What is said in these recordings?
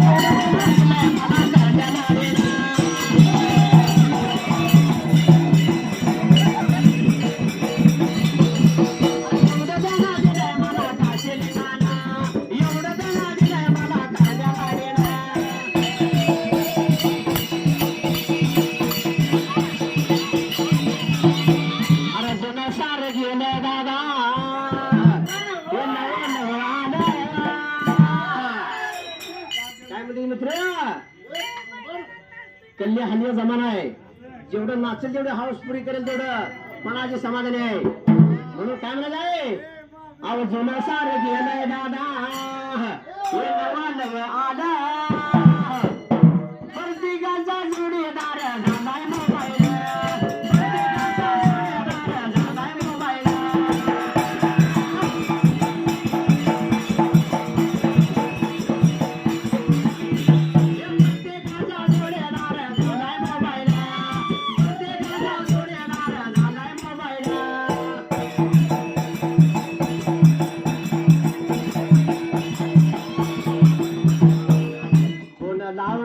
अरे हल्ली हल्ली जमाना आहे. जेवढं नाचेल तेवढं हाऊस पुरी करेल तेवढं मनाचे समाधान आहे. म्हणून काय म्हणत आहे? अहो जुनं सार गेलाय दादा. आला.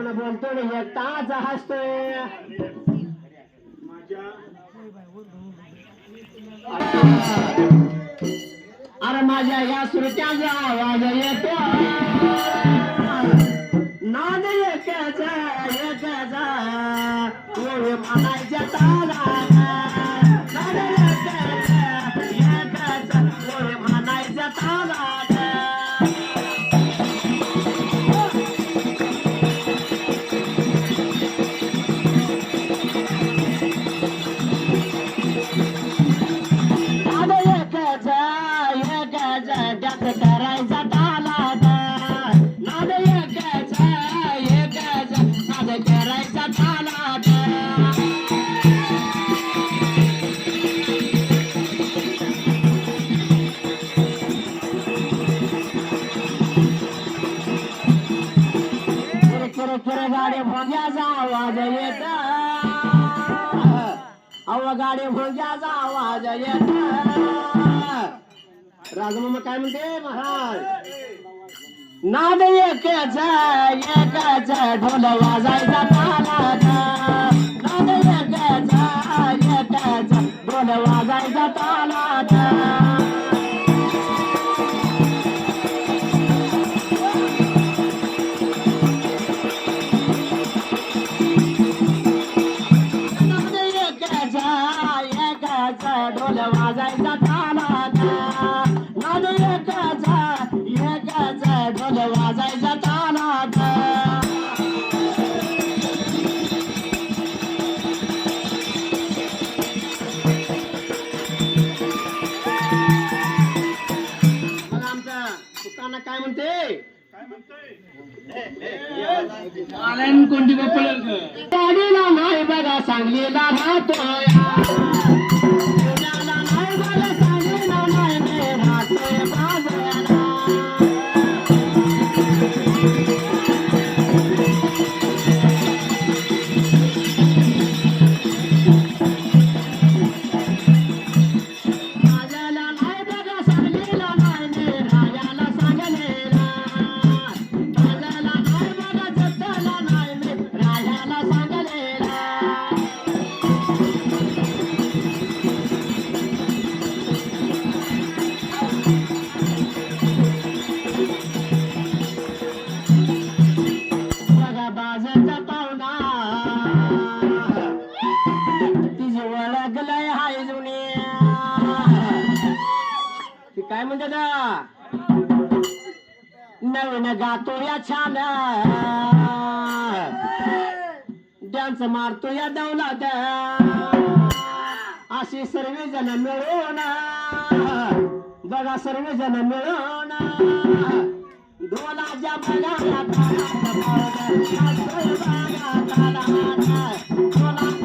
कोण बोलतो ना ताज हसतोय अरे माझ्या या श्रुत्याचा आवाज येतो. नाद एकाचा एकाचा म्हणायच्या ताला नाद एकाचा एकाचा ओळ म्हणायच्या ताला राजमामा काय म्हणते? महाराज. नाद एकच एकच ढोल वाजायचा तालाचा. नाद एकच एकच ढोल वाजायचा ताला कोणती बाप्पा गाडीला नाही बघा सांगलीला राहतोय काय काय म्हणतात नवीन गातो या छान. डान्स मारतो या दौलात. अशी सर्वजण मिळून. बघा सर्वजण मिळून. ढोलाच्या बघाया बघा तालात.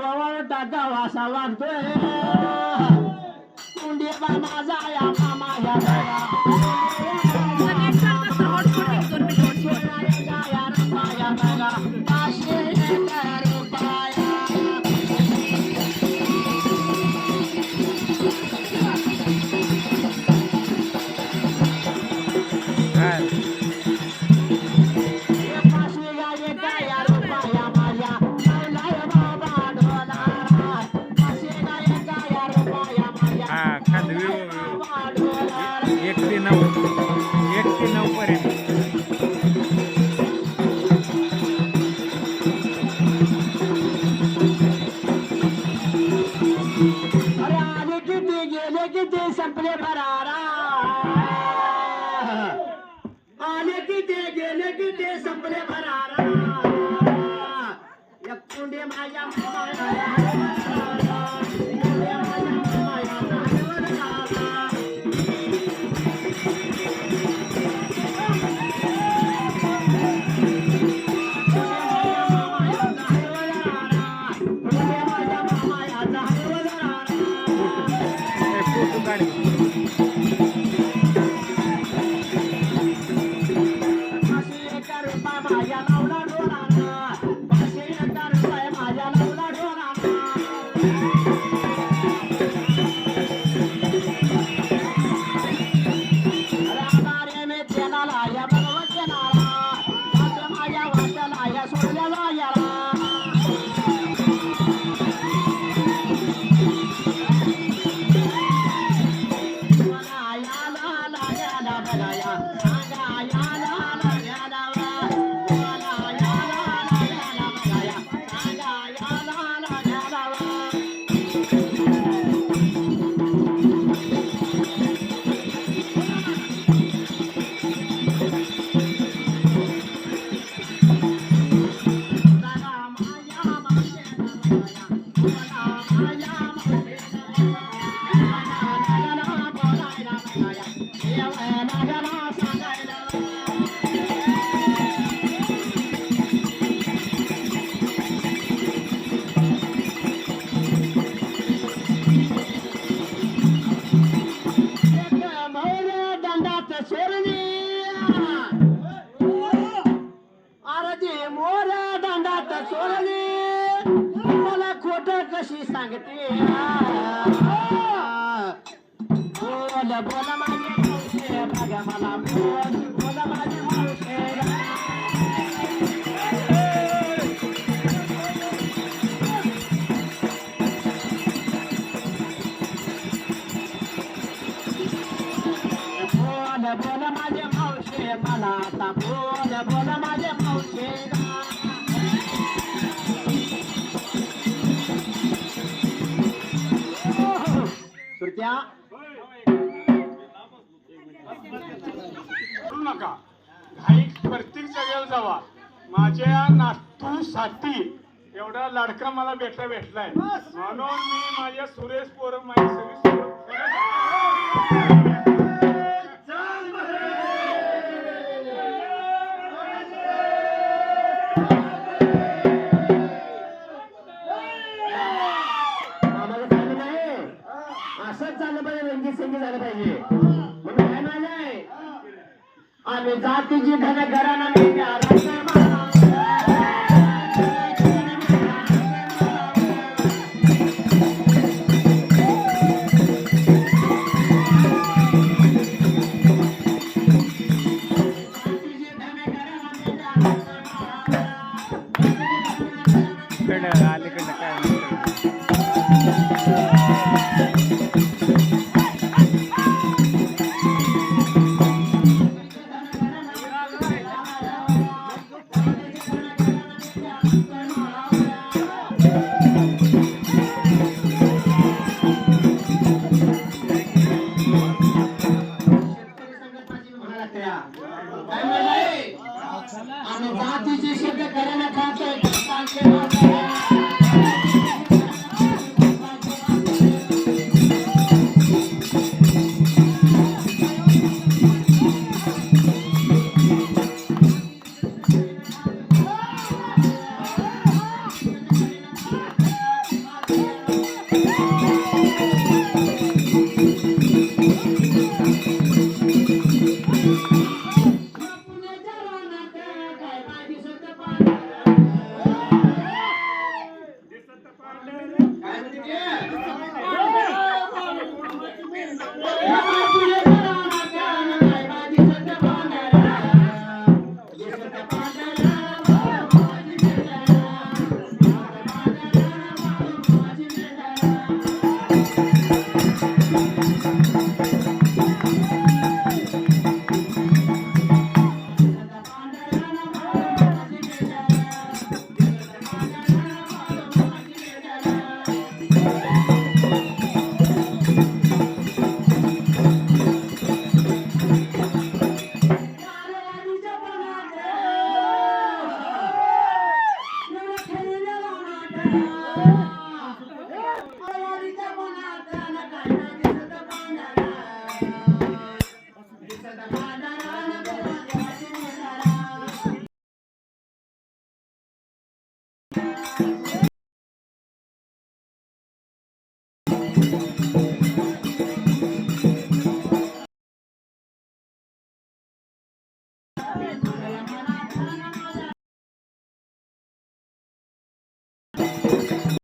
टाकावा असा वाटतोय कुंडी बाबा जाया मामा या जाया. ನಾವು दंडात अरे ते मोर दंडात सोडली. मला खोट कशी सांगते? बोल बोल माझे बघा मला बोल बोल माझे मावशे बोल माझे मावशे मला आता बोल. जावा. माझ्या नातूसाठी एवढा लाडका मला भेटला भेटलाय. म्हणून मी माझ्या सुरेश पोरं माझी सगळी आम्हाला झालं नाही असंच झालं पाहिजे रंगीत संगीत झालं पाहिजे. जातीची धन घराना मी अहो